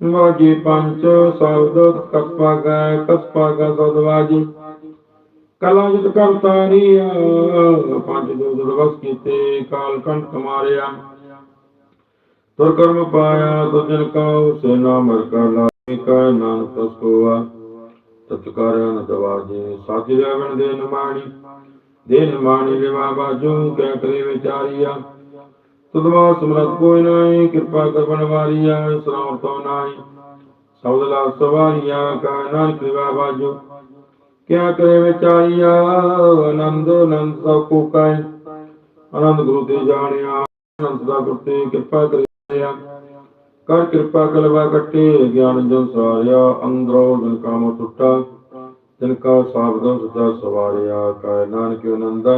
ਵਾਜੀ ਪੰਚ ਸ਼ਬਦ ਕਸਪਾ ਗੈ ਸਦਵਾਜੀ ਕਲਾ ਜਿਤ ਕਰਤਾਰੀਆ ਪੰਜ ਜੋ ਦਵਸ ਕੀਤੇ, ਕਾਲ ਕੰਠ ਮਾਰਿਆ। ਤੁਰ ਕਰਮ ਪਾਇਆ ਤੁਜਨ ਕਉ ਸੇ ਨਾਮ ਕਰ ਲਾਇ ਕੈ ਨਾਨਕ ਤਸ ਕੋਆ। ਤਤ ਕਾਰਨ ਦਵਾਜੇ, ਸਾਚੀ ਰਵਣ ਦੇ ਨਮਾਣੀ। ਦੇ ਨਮਾਣੀ ਲਿਵਾ ਬਾਜੂ ਕੈ ਕਰੇ ਵਿਚਾਰੀਆ। ਤੁਦਵਾ ਸਮਰਤ ਕੋਈ ਨਾਹੀ, ਕਿਰਪਾ ਕਰ ਬਨਵਾਰੀਆ ਸਲਾਮ ਤੋ ਨਾਹੀ। ਸਬਦ ਲਾ ਸਵਾਰੀਆ ਕਾ ਨਾਨਕ ਲਿਵਾ ਬਾਜੂ ਕਿਆ ਕਰੇ ਵਿਚਾਰੀਆ, ਆਨੰਦ ਆਨੰਦ ਸਭ ਕੋ ਕੈ ਆਨੰਦ ਗੁਰੂ ਤੇ ਜਾਣਿਆ, ਆਨੰਦ ਦਾ ਗੁਰ ਕਿਰਪਾ ਕਰਿਆ ਕਰ ਕਿਰਪਾ ਕਲਵਾ ਕੱਟੇ, ਗਿਆਨ ਜਨ ਸਾਰਿਆ ਅੰਦਰੋਂ ਜਨ ਕਾਮ ਟੁੱਟਾ। ਜਿਨ ਕਾ ਸਾਬਦ ਸਦਾ ਸਵਾਰਿਆ ਕੈ ਨਾਨਕ ਆਨੰਦ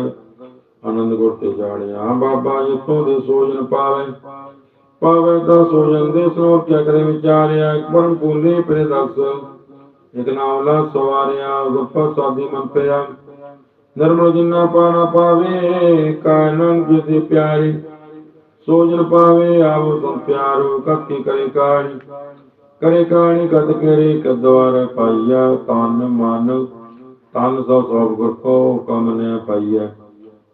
ਆਨੰਦ ਤੇ ਜਾਣਿਆ। ਬਾਬਾ ਇਥੋਂ ਦੇ ਸੋਜਨ ਪਾਵੇ ਪਾਵੇ ਤਾਂ ਸੋਜਨ ਦੇ ਸੋ ਕਿਆ ਕਰੇ ਵਿਚਾਰਿਆ ਪਰਮ ਪੂਲੇ ਪਰੇ ਦਸ। ਇਕ ਨਾਮ ਸਵਾਰਿਆ ਗੁਰਪਤ ਸਾਦੀ ਮਨ ਪਿਆ। ਨਰਮਲ ਜਿਨਾ ਪਾਣਾ ਪਾਵੇ ਕਾਨਨ ਜਿਤੇ ਪਿਆਰੀ। ਸੋਜਨ ਪਾਵੇ ਆਵੋ ਤੁਮ ਪਿਆਰੋ ਕੱਤੀ ਕਰੇ ਕਾਣੀ। ਕਰੇ ਕਾਣੀ ਕਦ ਕਰੇ ਕਦਵਾਰ ਪਾਈਆ। ਤਨ ਮਨ, ਤਨ ਸੋ ਸਭ ਗੁਰ ਕੋ ਹੁਕਮ ਪਾਈਆ।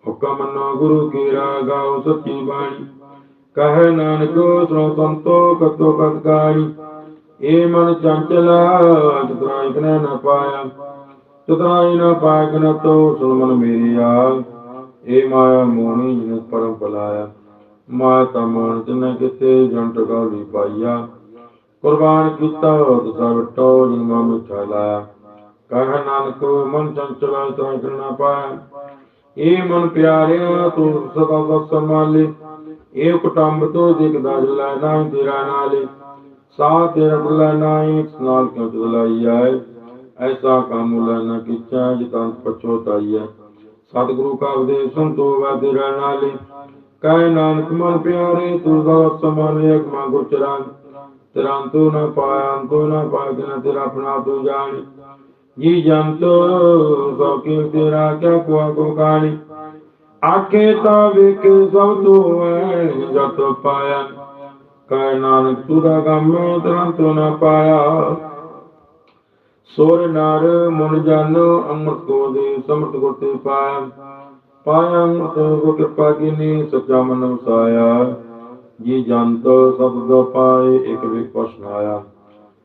ਹੁਕਮ ਨੋ ਗੁਰੂ ਕੀ ਰਾਗਾਉ ਸੱਚੀ ਬਾਣੀ। ਕਹੈ ਨਾਨਕ ਸੁਣੋ ਸੰਤੋ ਕਤੋ ਕਤ ਏ ਮਨ ਚੰਚਲਾ, ਚਤੁਰਾਈ ਕਨੈ ਨ ਪਾਇਆ। ਚਤੁਰਾਈ ਨ ਪਾਇ ਕਨ ਤੋ ਸੁਣ ਮਨ ਮੇਰੀਆ ਏ ਮਾਇਆ ਮੋਹਣੀ ਜਿਨ ਪਰਮ ਪਲਾਇਆ ਮਾਇਆ ਤਾ ਮੋਹਣ ਤਿਨ ਕਿਤੇ ਜੰਟ ਗਾਲੀ ਪਾਈਆ। ਕੁਰਬਾਨ ਕੀਤਾ ਤੁਸਾ ਵਟੋ ਜਿਨ ਮਾ ਮਿਠਾ ਲਾਇਆ। ਕਹਿ ਨਾਨਕ, ਮਨ ਚੰਚਲਾ, ਚਤੁਰਾਈ ਕਨ ਪਾਇਆ। ਏ ਮਨ ਪਿਆਰਿਆ ਤੂੰ ਸਦਾ ਸਤ ਸੰਭਾਲੇ ਏ ਕੁਟੰਬ ਤੋਂ ਦਿਖਦਾ ਜਲਾ ਨਾ ਤੇਰਾ ਨਾਲੇ। ਸਾ ਤੇਰਾ ਬੁਲਾ ਨਾਈ ਨਾਲ ਕਿਉ ਚਲਾਈ ਆਏ? ਐਸਾ ਕੰਮ ਲੈ ਨਾ ਕਿਚਾ ਜਿਤਾਂ ਪਛੋਤਾਈਐ ਸਤਿਗੁਰੂ ਕਾ ਉਪਦੇਸ਼ ਸੰਤੋ ਵਾ ਤੇਰਾ ਨਾਲੇ। ਕਹਿ ਨਾਨਕ ਮਨ ਪਿਆਰੇ, ਤੂੰ ਦਾ ਸਮਾਨ ਇੱਕ ਮਾ ਤੇਰਾ ਅੰਤੋ ਨਾ ਪਾਇਆ, ਅੰਤੋ ਨਾ ਪਾਇਆ ਤੇਰਾ ਆਪਣਾ ਤੂੰ ਜਾਣੀ। ਜੀ ਜੰਤ ਸੋ ਕੀ ਤੇਰਾ ਕਿਆ ਕੁਆ ਆਖੇ ਤਾਂ ਵੇਖ ਸਭ ਤੋਂ ਹੈ ਜਤ ਪਾਇਆ। ਕਹਿ ਨਾਨਕ ਤੁਦਾ ਗਮ ਤੁਰੰਤ ਨਾ ਪਾਇਆ। ਸੋਰ ਨਰ ਮਨ ਜਨ, ਅੰਮ੍ਰਿਤ ਕੋ ਦੇ ਸਮਰਤ ਕੋ ਤੇ ਪਾਇਆ। ਪਾਇਆ ਅੰਮ੍ਰਿਤ ਕੋ ਕਿਰਪਾ ਕੀਨੀ, ਸੱਚਾ ਮਨ ਵਸਾਇਆ। ਜੀ ਜੰਤ ਸਬਦ ਪਾਏ, ਇਕ ਵਿਕ ਪਛਨਾਇਆ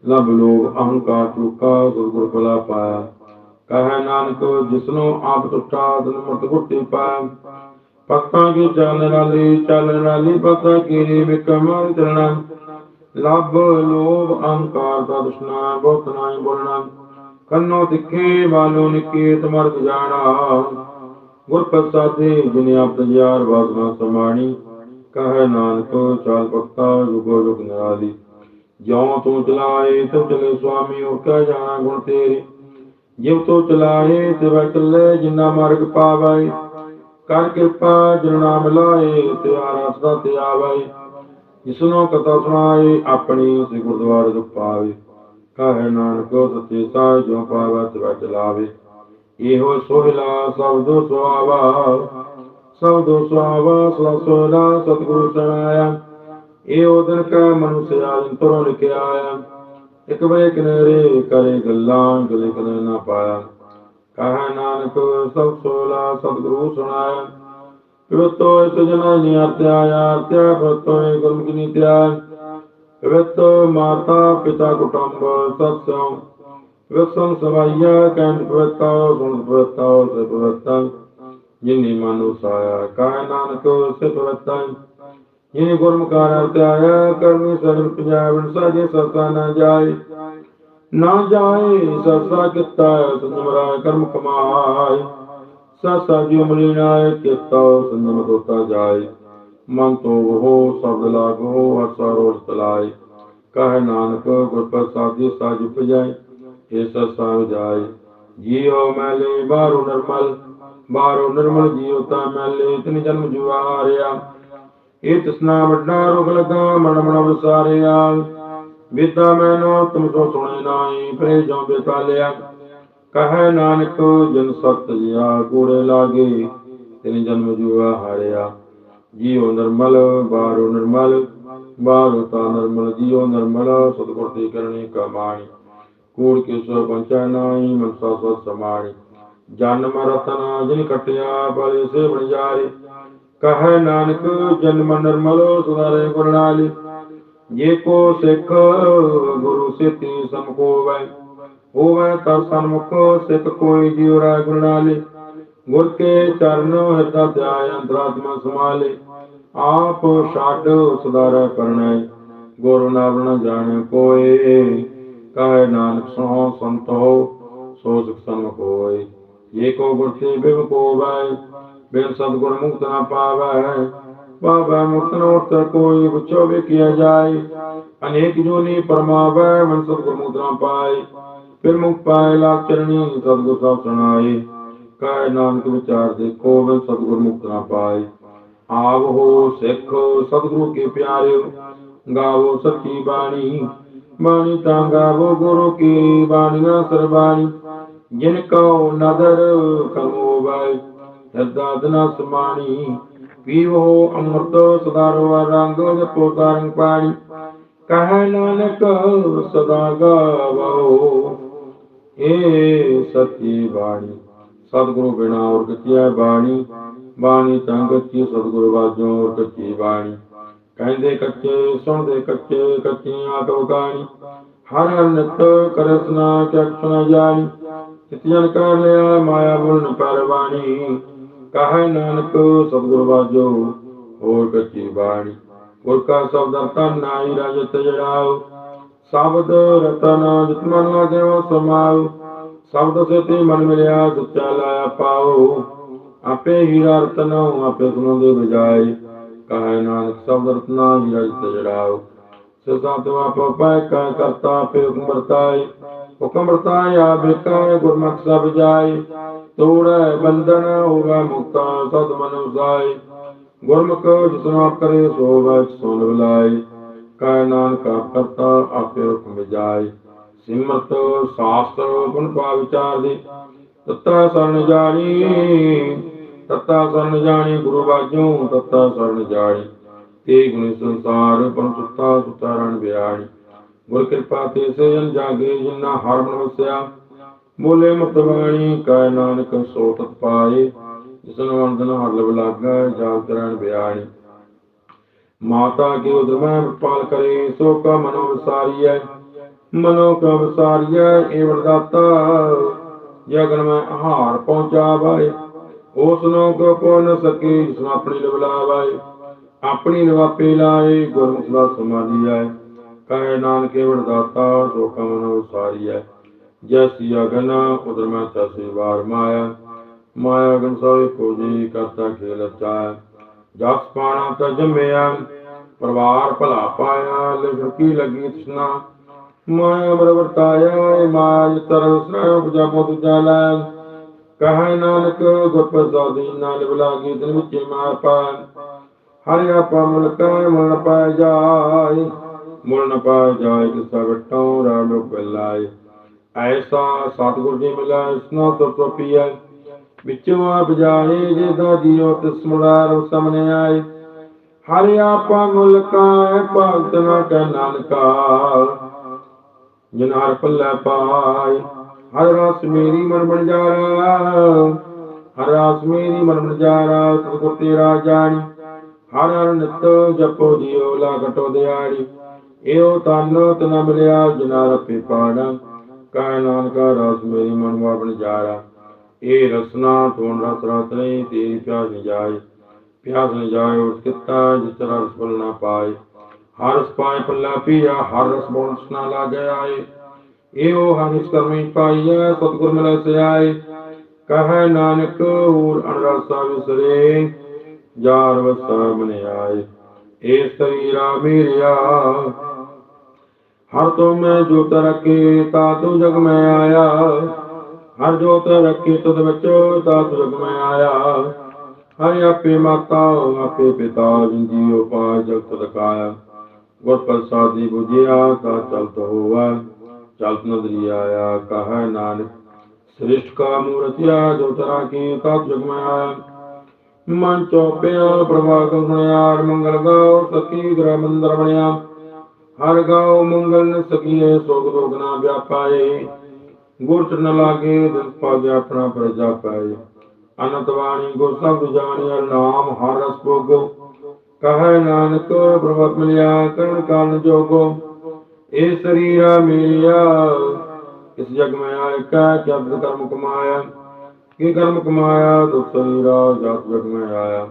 ਲਬ ਲੋਭ ਅਹੰਕਾਰ ਚੁਕਾ ਗੁਰ ਗੁਰ ਪਾਇਆ। ਕਹੈ ਨਾਨਕ, ਜਿਸਨੂੰ ਆਪ ਟੁੱਟਾ ਤਨ ਮੁਰਤ ਗੁੱਟੀ ਪਾਇਆ। ਪੱਤਾਂ ਕੀ ਚੱਲ ਨਾਲੀ ਚੱਲ ਨਾਲੀ ਪਤਾ ਕੀਰੀ ਵਿਕਮਲ ਚਲਣਾ। ਲਬ ਲੋਭ ਅਹੰਕਾਰ ਦਾ ਦੁਸ਼ਨਾ ਬਹੁਤ ਨਾਈ ਬੋਲਣਾ। ਕੰਨੋ ਤਿੱਖੇ, ਵਾਲੋ ਨਿੱਕੇ ਤੁਮਰ ਜਾਣਾ। ਗੁਰ ਪ੍ਰਸਾਦੇ, ਜਿਨੇ ਆਪ ਤਜਿਆਰ ਬਾਦਨਾ ਸਮਾਣੀ। ਕਹੈ ਨਾਨਕ, ਚਾਲ ਪੱਤਾ ਜੁਗੋ ਜੁਗ ਨਿਰਾਲੀ। ਜਿਉ ਤੂੰ ਚਲਾਏ ਤੂੰ ਚਲੇ ਸੁਆਮੀ ਹੋ ਕਾ ਜਾਣਾ ਗੁਣ ਤੇਰੇ। ਜਿਉ ਤੂੰ ਚਲਾਏ ਤੇ ਵਟਲੇ ਜਿਨਾ ਮਾਰਗ ਪਾਵੈ ਕਰ ਕਿਰਪਾ ਜਿਨ ਨਾਮ ਲਾਏ ਤੇ ਆਰਸਦਾ ਤੇ ਜਿਸਨੋ ਕਥਾ ਸੁਣਾਏ, ਆਪਣੀ ਸੇ ਗੁਰਦੁਆਰੇ ਦੁਖ ਪਾਵੇ। ਕਹੈ ਨਾਨਕ ਸੱਚੇ ਸਾਹ ਜੋ ਪਾਵੈ, ਤੇ ਵਟ ਇਹੋ ਸੋਹਿਲਾ ਸਬਦੋ ਸੁਆਵਾ। ਸਬਦੋ ਸੁਆਵਾ ਸੋਹਿਲਾ ਸਤਿਗੁਰੂ ਸੁਣਾਇਆ ਇਹ ਉਦਨ ਕਾ ਮਨੁਸਿਆ ਜੰਤਰੋਂ ਲਿਖਿਆ ਆਇਆ। ਇੱਕ ਵੇ ਕਿਨਰੇ ਕਰੇ ਗੱਲਾਂ ਗਲੇ ਕਨੇ ਨਾ ਪਾਇਆ। ਕਹੈ ਨਾਨਕ, ਸਭ ਸੋਲਾ ਸਤਿਗੁਰੂ ਸੁਣਾਇਆ। ਪਿਵਤੋ ਇਸ ਨਿਆਤਿਆ ਆਤਿਆ ਪਤੋ ਗੁਰਮੁਖੀ ਨੀਤਿਆ ਪਿਵਤੋ ਮਾਤਾ ਪਿਤਾ ਕੁਟੰਬ ਸਤਸੰਗ ਪਿਵਤੰ ਸਵਾਈਆ ਕੰਦ ਪਵਤਾ, ਸੁਣ ਪਵਤਾ ਸੇ ਪਵਤਾ। ਜਿਨੀ ਮਨੁ ਸਾਇਆ ਕਹੈ ਨਾਨਕ ਸੇ ਪਵਤਾ ਇਹ ਗੁਰਮੁਖਾਰ ਧਿਆਇਆ ਕਰਮੀ ਸਰਬ ਪੰਜਾਬ ਸਾਜੇ ਸਸਾ ਨਾ ਜਾਏ। ਨਾ ਜਾਏ ਸਸਾ ਕਿਤਾ ਸੁਨਮਰਾ ਕਰਮ ਕਮਾਏ। ਸਸਾ ਜੀ ਮਲੀ ਕਿਤਾ ਸੁਨਮ ਦੋਤਾ ਜਾਏ। ਮਨ ਤੋ ਹੋ ਸਬਦ ਲਾਗੋ ਹਸਾ ਰੋਜ ਤਲਾਏ। ਕਹੈ ਨਾਨਕ, ਗੁਰ ਪ੍ਰਸਾਦੀ ਸਾਜ ਪਜਾਏ ਇਹ ਸਸਾ ਜਾਏ ਜੀਉ ਮੈਲੇ ਬਾਹਰੋ ਨਰਮਲ ਬਾਹਰੋ ਨਰਮਲ ਜੀਉ ਤਾ ਮੈਲੇ, ਤਿਨ ਜਨਮ ਜੁਆਰਿਆ। ਇਹ ਤਸਨਾ ਵੱਡਾ ਰੋਗ ਲਗਾ ਮਨ ਮਨ ਵਿਸਾਰਿਆ ਵਿਦਾ ਮੈਨੋ ਤੁਮ ਸੋ ਸੁਣੇ ਨਾਹੀ, ਪਰੇ ਜੋ ਬੇਤਾਲਿਆ ਕਹੈ ਨਾਨਕ, ਜਨ ਸਤ ਜਿਆ ਕੂੜੇ ਲਾਗੇ, ਤਿਨ ਜਨਮ ਜੁਆ ਹਾਰਿਆ। ਜੀਉ ਨਰਮਲ ਬਾਰੋ ਨਰਮਲ ਬਾਰਤਾ ਨਰਮਲ, ਜੀਉ ਨਰਮਲ, ਸਤਿਗੁਰ ਦੀ ਕਰਨੀ ਕਮਾਣੀ ਕੂੜ ਕਿਸੋ ਪੰਚਾ ਨਾਈ ਮਨਸਾ ਸਤ ਸਮਾਣੀ ਜਨਮ ਰਤਨ, ਜਿਨ ਕਟਿਆ, ਬਲੇ ਸੇ ਬਣ ਜਾਏ। ਕਹੈ ਨਾਨਕ ਜਨਮ ਨਿਰਮਲ ਸੁਨਾਰੇ ਗੁਣ ਨਾਲੀ, ਜੇ ਕੋ ਸਿੱਖ ਗੁਰੂ ਸਿੱਤੀ ਸਮ ਹੋਵੈ ਤਰ ਸਨਮੁਖ ਸਿੱਖ ਕੋਈ ਜਿਉ ਰਾਇ ਗੁਣ ਗੁਰ ਕੇ ਚਰਨ ਹਿਰਦਾ ਧਿਆਇ ਅੰਤਰਾਤਮਾ ਸਮਾਲੇ ਆਪ ਛੱਡ ਸੁਧਾਰੈ ਕਰਨੈ, ਗੁਰੂ ਨਾਮ ਨ ਜਾਣੈ ਕੋਏ। ਕਹੈ ਨਾਨਕ ਸੋ ਸੰਤੋ ਸੋ ਸੁਖ ਸਮ ਕੋਏ ਇਹ ਕੋ ਗੁਰ ਤੇ ਬਿਵ ਕੋ ਬਿਨ ਸਤਗੁਰ ਮੁਕਤ ਨਾ ਪਾਵੈ। ਪਾਵੈ ਮੁਕਤ ਨੋ ਤੇ ਕੋਈ ਪੁੱਛੋ ਵੇਖਿਆ ਜਾਏ। ਅਨੇਕ ਜੋਨੀ ਪਰਮਾਵੈ ਮਨ ਸਤਗੁਰ ਮੁਕਤ ਨਾ ਪਾਏ। ਫਿਰ ਮੁਕਤ ਪਾਏ ਲਾਗ ਚਰਣੀ, ਸਤਗੁਰ ਸਾਹਿਬ ਸੁਣਾਏ। ਕਹੈ ਨਾਨਕ ਵਿਚਾਰ ਦੇਖੋ, ਬਿਨ ਸਤਗੁਰ ਮੁਕਤ ਨਾ ਪਾਏ। ਆਵ ਹੋ ਸਿੱਖ, ਸਤਿਗੁਰੂ ਕੇ ਪਿਆਰਿਓ। ਗਾਵੋ ਸੱਚੀ ਬਾਣੀ। ਬਾਣੀ ਤਾਂ ਗਾਵੋ ਗੁਰੂ ਕੀ ਬਾਣੀਆਂ, ਸਰਬਾਣੀ। ਜਿਨ ਕਉ ਨਦਰ ਕਮੋ ਵੈ ਹਿਰਦਾ ਦਨਾ ਸਮਾਣੀ। ਪੀਵੋ ਅੰਮ੍ਰਿਤ ਸਦਾਰੋ ਰੰਗ ਜਪੋ ਤਾਰੰਗ ਪਾਣੀ। ਕਹੈ ਨਾਨਕ ਸਦਾ ਗਾਵੋ ਏ ਸੱਚੀ ਬਾਣੀ, ਸਤਿਗੁਰੂ ਬਿਨਾ ਔਰ ਕਿਛੈ ਬਾਣੀ। ਬਾਣੀ ਤਾਂ ਗੱਚੀ ਸਤਿਗੁਰੂ ਵਾਜੋ ਔਰ ਕੱਚੀ ਬਾਣੀ। ਕਹਿੰਦੇ ਕੱਚੇ, ਸੁਣਦੇ ਕੱਚੇ, ਕੱਚੀਆਂ ਕਉ ਹਰ ਹਰ ਨਿਤ ਕਰਸਨਾ ਕਿਛ ਜਾਣੀ। ਇਤਿਆਨ ਕਰ ਲਿਆ, ਮਾਇਆ ਬੁਲਨ ਪਰਵਾਣੀ ਕਹੈ ਨਾਨਕ ਸਤਿਗੁਰੂ ਵਾਜੋ, ਹੋਰ ਕੱਚੀ ਬਾਣੀ। ਗੁਰ ਕਾ ਸ਼ਬਦ ਤਨ ਨਾਈ ਰਜਤ ਜੜਾਓ, ਸ਼ਬਦ ਰਤਨ ਜਿਤ ਮਨ ਲਾਗੇ ਉਹ ਸਮਾਉ ਸ਼ਬਦ ਸੇਤੀ ਮਨ ਮਿਲਿਆ ਸੁੱਚਾ ਲਾਇਆ ਪਾਓ। ਆਪੇ ਹੀਰਾ ਰਤਨ ਆਪੇ ਗੁਣੋਂ ਦੇ ਬਜਾਏ। ਕਹੈ ਨਾਨਕ ਸ਼ਬਦ ਰਤਨਾ ਹੀਰਾ ਜੜਾਓ। ਸਦਾ ਤੋ ਆਪ ਕਾ ਕਰਤਾ ਆਪੇ ਹੁਕਮ ਵਰਤਾਏ। ਹੁਕਮ ਵਰਤਾਏ ਆ ਬਿਕਾਏ ਗੁਰਮਤਿ ਸਭ ਜਾਏ। ਤੋੜੈ ਬੰਧਨ ਹੋਵੇ ਮੁਕਤਾ, ਸਦ ਮਨ ਉਸਾਏ ਗੁਰਮੁਖ ਜਿਸਨਾ ਕਰੇ ਸੋ ਵੈ ਸੋ ਲਵਲਾਏ ਕੈ ਨਾਨਕ ਕਰਤਾ, ਆਪੇ ਹੁਕਮ ਜਾਏ ਸਿਮਰਤ, ਸਾਸਤਰ, ਗੁਣ ਪਾ ਵਿਚਾਰ ਦੇ ਤਤਾ ਸਰਨ ਜਾਣੀ, ਤਤਾ ਸਰਨ ਜਾਣੀ, ਗੁਰੂ ਬਾਝੋਂ ਤਤਾ ਸਰਨ ਜਾਣੀ। ਤੇ ਗੁਣ ਸੰਸਾਰ ਪਨ ਸੁਤਾ ਸੁਤਾਰਣ ਬਿਆਣੀ ਗੁਰ ਕਿਰਪਾ ਤੇ ਸੇ ਜਨ ਜਾਗੇ ਜਿਨਾ ਹਰ ਮਨ ਵਸਿਆ। ਬੋਲੇ ਮਤਵਾਣੀ ਕਾਇ ਨਾਨਕ ਸੋਤ ਤਤ ਪਾਏ, ਜਿਸਨ ਵੰਦਨ ਹਰ ਲਵ ਲਾਗਾ ਜਾ ਬਿਆਣੀ ਮਾਤਾ ਕੀ ਉਦਮੈ ਪਾਲ ਕਰੇ, ਸੋ ਕਾ ਮਨੋ ਵਿਸਾਰੀਐ। ਮਨੋ ਕਾ ਵਿਸਾਰੀਐ ਏ ਵਰਦਾਤਾ ਜਗਨ ਮੈਂ ਆਹਾਰ ਪਹੁੰਚਾ ਬਾਏ ਉਸ ਨੂੰ ਕੋ ਕੋ ਨ ਸਕੇ ਜਿਸ ਆਪਣੀ ਲਵਲਾ ਬਾਏ ਆਪਣੀ ਲਵਾਪੇ ਲਾਏ ਗੁਰਮੁਖ ਦਾ ਸਮਾਧੀ ਆਏ ਕਹੇ ਨਾਨਕੇ ਵਰਦਾਤਾ ਸੋ ਕਾ ਮਨੋ ਵਿਸਾਰੀਐ। ਜੈਸੀ ਅਗਨ ਉਦਰ ਮੈਂ ਵਾਰ ਮਾਇਆ। ਮਾਇਆ ਗਨ ਸੋਏ ਕੋ ਜੀ ਕਰਤਾ ਖੇਲ ਜਸ ਪਾਣਾ ਤ ਜੰਮਿਆ ਪਰਿਵਾਰ ਭਲਾ ਪਾਇਆ ਲਿਖ ਕੀ ਲੱਗੀ ਤ੍ਰਿਸ਼ਨਾ। ਮਾਇਆ ਬਰ ਮਾਇਆ ਤਰ ਸ੍ਰੈ ਉਪਜਾਪੋ ਤੁਜਾ ਲੈ ਕਹੈ ਨਾਨਕ ਗੁਰ ਪ੍ਰਸਾਦੀ ਨਾਲ ਬਲਾਗੀ, ਦਿਨ ਵਿੱਚ ਮਾਰ ਪਾਇ ਹਰਿ ਆਪਾ ਮੁਲ ਕੈ ਮੁਲ ਨ ਜਾਏ। ਮੁਲ ਨ ਜਾਏ ਕਿ ਸਗਟੋਂ ਰਾਡੋ ਪਹਿਲਾਏ ਐਸਾ ਸਤਿਗੁਰ ਜੀ ਮਿਲਾ ਇਸਨਾ ਤੁਰ ਪੀਐ ਵਿੱਚੋਂ ਆਪ ਜੇ ਦਾ ਜੀਉ ਤਿਸ ਮੁਰਾਰ ਸਾਹਮਣੇ ਆਏ। ਹਰਿ ਆਪਾ ਮੁਲ ਭਗਤ ਨ ਕੈ ਨਾਨਕਾ। ਜਿਨ ਹਰ ਪੱਲੇ ਪਾਈ ਹਰ ਰਸ ਮੇਰੀ ਮਨ ਬਣ ਜਾਰਾ ਹਰ ਰਸ ਮੇਰੀ ਮਨ ਬਣ ਜਾਰਾ ਸਤਿਗੁਰ ਤੇਰਾ ਜਾਣੀ। ਹਰ ਹਰ ਨਿਤ ਜਪੋ ਦਿਓ ਲਾਗਟੋ ਦਿਆੜੀ ਇਹੋ ਤਨ ਤਨ ਮਿਲਿਆ ਜਿਨਾ ਰਪੇ ਪਾਣਾ। ਕਾ ਨਾਨਕਾ ਰਸ ਮੇਰੀ ਮਨ ਵਾ ਬਣ ਇਹ ਰਸਨਾ ਤੋਣ ਰਸ ਰਸ ਨਹੀਂ, ਤੇਰੀ ਪਿਆਸ ਨ ਜਾਏ। ਪਿਆਸ ਨ ਜਾਏ ਉਸ ਕਿਤਾ ਜਿਸ ਤਰ੍ਹਾਂ ਰਸ ਬਲ ਨਾ ਪਾਏ। ਹਰ ਰਸ ਪਾਏ ਪੱਲਾ ਪੀਆ, ਹਰ ਰਸ ਬੋਲ ਸੁਨਾ ਲਾਗੇ ਆਏ। ਇਹੋ ਹਰ ਇਸ ਕਰਮੀ ਪਾਈਐ ਸਤਿਗੁਰ ਮਿਲੈ ਸਿਆਏ। ਕਹੈ ਨਾਨਕ ਹੋਰ ਅਨਰਸਾ ਵਿਸਰੇ ਜਾਰ ਵਸਾ ਮਨ ਆਏ ਏ ਸਰੀਰਾ ਮੇਰਿਆ ਹਰ ਤੋਂ ਮੈਂ ਜੋਤ ਰਖੇ, ਤਾ ਤੂੰ ਜਗ ਮੈਂ ਆਇਆ। ਹਰ ਜੋਤ ਰਖੇ, ਤੁਧ ਵਿੱਚ ਤਾ ਤੂੰ ਜਗ ਮੈਂ ਆਇਆ। ਹਰਿ ਆਪੇ ਮਾਤਾ, ਆਪੇ ਪਿਤਾ ਜਿੰਜੀਓ ਪਾ ਜਗਤ ਰਕਾਇਆ ਗੁਰ ਪ੍ਰਸਾਦੀ 부ਜਿਆ ਤਾ ਚਲਤ ਹੋਵਾ ਚਲਤ ਨਦਰੀ ਆਇਆ, ਕਹੈ ਨਾਨਕ, ਸ੍ਰਿਸ਼ਟ ਕਾ ਮੂਰਤਿਆ ਜੋ ਤਰਾ ਕੀ, ਤਾ ਜਗ ਮੈਂ ਆਇਆ। ਮਨ ਚੋਪਿਆ ਪ੍ਰਭਾਗ ਸੁਣਿਆਰ ਮੰਗਲ ਗਾਓ ਸਕੀ ਗ੍ਰਹ ਮੰਦਰ ਬਣਿਆ। ਹਰ ਗਾਉ ਮੰਗਲ ਨ ਸਕੀਏ ਸੋਗ ਰੋਗ ਨਾ ਵਿਆਪਾਏ। ਗੁਰ ਚਰਨ ਲਾਗੇ ਦਿਨ ਪਾਗੇ ਆਪਣਾ ਪ੍ਰਜਾ ਪਾਏ। ਅਨੰਤ ਬਾਣੀ ਗੁਰ ਸਬਦ ਜਾਣਿਆ, ਨਾਮ ਹਰ ਰਸ ਭੋਗੋ ਕਹੈ ਨਾਨਕ ਪ੍ਰਭਤ ਮਿਲਿਆ, ਕਰਨ ਕਾਰਨ ਜੋਗੋ। ਇਹ ਸਰੀਰਾ ਮੇਰਿਆ ਇਸ ਜਗ ਮੈਂ ਆਇ ਜਬ ਕਰਮ ਕਮਾਇਆ। ਕੀ ਕਰਮ ਕਮਾਇਆ, ਦੁਖ ਸਰੀਰਾ ਜਤ ਜਗ ਮੈਂ ਆਇਆ।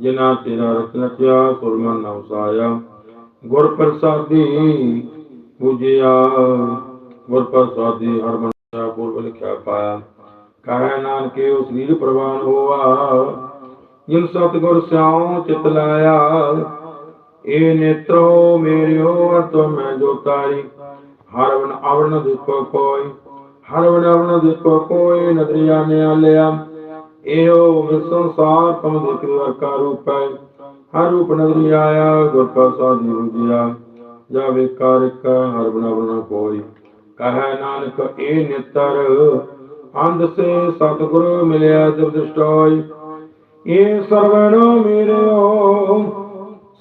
ਜਿਨਾ ਤੇਰਾ ਰਚ ਰਚਿਆ ਸੁਰਮਨ ਨਵ ਸਾਇਆ ਗੁਰ ਪ੍ਰਸਾਦੀ ਪੂਜਿਆ, ਗੁਰ ਪ੍ਰਸਾਦੀ ਹਰ ਬੰਦਾ ਪੂਰਬ ਲਿਖਿਆ ਪਾਇਆ। ਕਹੈ ਨਾਨਕੇ ਉਹ ਸਰੀਰ ਪ੍ਰਵਾਨ ਹੋਆ, ਜਿਨ ਸਤਿਗੁਰ ਸਿਆਉ ਚਿਤ ਲਾਇਆ। ਇਹ ਨੇਤਰੋ ਮੇਰਿਓ ਅਤੋ ਮੈਂ ਜੋ ਤਾਰੀ ਹਰ ਵਨ ਅਵਨ ਦੇਖੋ ਕੋਈ ਹਰ ਵਨ ਦੇਖੋ ਕੋਈ ਨਦਰੀਆ ਨੇ ਆਲਿਆ ਇਹੋ ਵਿਸੰਸਾਰ ਤਮ ਦੇਖਿ ਵਰਕਾ ਰੂਪ ਹਰ ਰੂਪ ਨਦਰੀ ਆਇਆ, ਗੁਰ ਪ੍ਰਸਾਦੀ ਹੁਜਿਆ ਜਾ ਵੇਕਾਰ ਇੱਕ, ਹਰ ਵਨ ਅਵਨ ਕੋਈ। ਕਹੈ ਨਾਨਕ ਇਹ ਨੇਤਰ। ਅੰਧ ਸੇ ਸਤਿਗੁਰ ਮਿਲਿਆ, ਜਬ ਦ੍ਰਿਸ਼ਟੋਈ। ਇਹ ਸਰਵਣ ਮੇਰਿਓ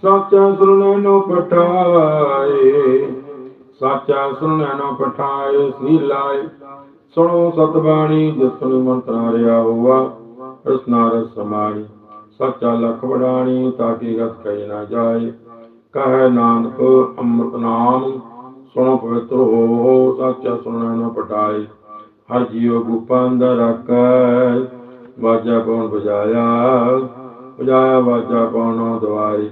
ਸਾਚਾ ਸੁਣੈ ਨੋ ਪਠਾਏ। ਸਾਚਾ ਸੁਣੈ ਨੋ ਪਠਾਏ ਸੀ ਲਾਏ ਸੁਣੋ ਸਤਬਾਣੀ, ਜਿਸ ਨੂੰ ਮੰਤਰਾ ਰਿਆ ਹੋਆ ਰਸਨਾ ਰਸ ਸਮਾਣੀ ਸੱਚਾ ਲਖ ਵਡਾਣੀ ਤਾਂ ਕਿ ਗਤ ਕਹੀ ਨਾ ਜਾਏ। ਕਹੈ ਨਾਨਕ ਅੰਮ੍ਰਿਤ ਨਾਮ, ਸੁਣੋ ਪਵਿੱਤਰ ਹੋ, ਸਾਚਾ ਸੁਣੈ ਨੋ ਪਠਾਏ ਹਰ ਜੀਉ ਗੁਪਾ ਅੰਦਰ ਰੱਖੈ, ਵਾਜਾ ਪਉਣ ਬਜਾਇਆ ਬਜਾਇਆ ਵਾਜਾ ਪਉਣੋ ਦਵਾਰੀ?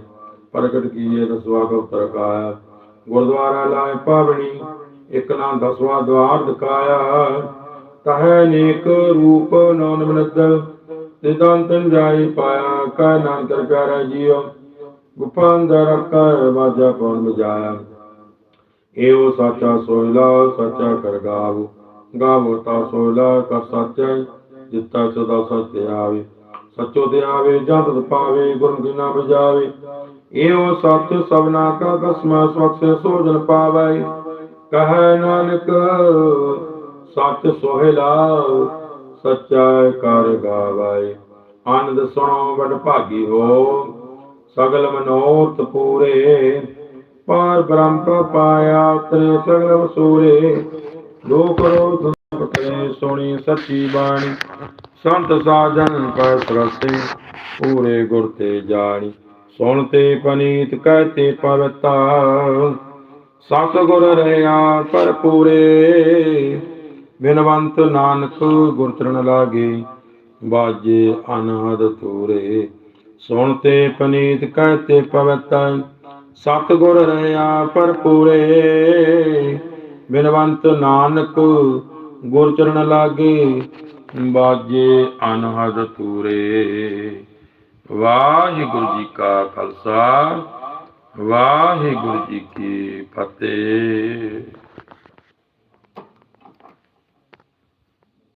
ਪ੍ਰਗਟ ਕੀਏ ਦਸਵਾ ਕੋ ਤਰਕਾਇਆ ਗੁਰਦੁਆਰਾ ਲਾਇ ਪਾਵਣੀ, ਇਕ ਨਾ ਦਸਵਾ ਦਵਾਰ ਦਿਖਾਇਆ। ਕਹੈ ਨੇਕ ਰੂਪ ਨਾਨ ਮਨਦਰ ਸਿਧਾਂਤਨ ਜਾਈ ਪਾਇਆ ਕਾ ਨਾਮ ਕਰ ਪਿਆਰਾ ਜੀਓ, ਗੁਪਾ ਅੰਦਰ ਰੱਖੈ ਵਾਜਾ ਪਉਣ ਬਜਾਇਆ ਏਓ ਸਾਚਾ ਸੋਇਲਾ ਸੱਚਾ ਕਰ ਗਾਵ। ਗਾਵੋ ਤਾ ਸੋਇਲਾ ਕਰ ਸੱਚਾ ਜਿੱਤਾ ਸਦਾ ਸੱਚ ਆਵੇ। ਸੱਚੋ ਤੇ ਆਵੇ, ਜਦ ਪਾਵੇ, ਗੁਰੂ ਕੀ ਨਾ ਬਜਾਵੇ ਏਓ ਸੱਚ ਸਭਨਾ ਕਾ ਕਸਮਾ ਸਵਖੇ ਸੋਜਨ ਪਾਵੇ। ਕਹੈ ਨਾਨਕ, ਸੱਚ ਸੋਹਿਲਾ ਸੱਚਾ ਕਰ ਗਾਵੇ ਆਨੰਦ ਸੁਣੋ, ਵਡ ਭਾਗੀ ਹੋ। ਸਗਲ ਮਨੋਰਥ ਪੂਰੇ। ਪਾਰ ਬ੍ਰਹਮ ਪਾਇਆ ਤਰੇ ਸਗਲ ਵਸੂਰੇ। ਦੋ ਕਰੋ ਤੁਮਕਰੇ ਸੋਣੀ ਸੱਚੀ ਬਾਣੀ। ਸੰਤ ਸਾਜਨ ਕੈ ਸਰਸੇ, ਪੂਰੇ ਗੁਰ ਤੇ ਜਾਣੀ। ਸੁਣ ਪਨੀਤ, ਕਹਤੇ ਪਵਤਾ ਸਤ ਗੁਰ ਰਿਆ ਪਰ ਪੂਰੇ। ਬਿਨਵੰਤ ਨਾਨਕ ਗੁਰ ਚਰਨ ਲਾਗੇ, ਬਾਜੇ ਅਨਹਦ ਤੂਰੇ ਸੁਣ ਤੇ ਪਨੀਤ ਕਹਤੇ ਪਵਤਾ ਸਤ ਗੁਰ ਰਿਆ ਪਰ ਬਿਨਵੰਤ ਨਾਨਕ ਗੁਰ ਚਰਨ ਲਾਗੇ, ਬਾਜੇ ਅਨਹਦ ਤੂਰੇ ਵਾਹਿਗੁਰੂ ਜੀ ਕਾ ਖਾਲਸਾ, ਵਾਹਿਗੁਰੂ ਜੀ ਕੀ ਫਤਿਹ।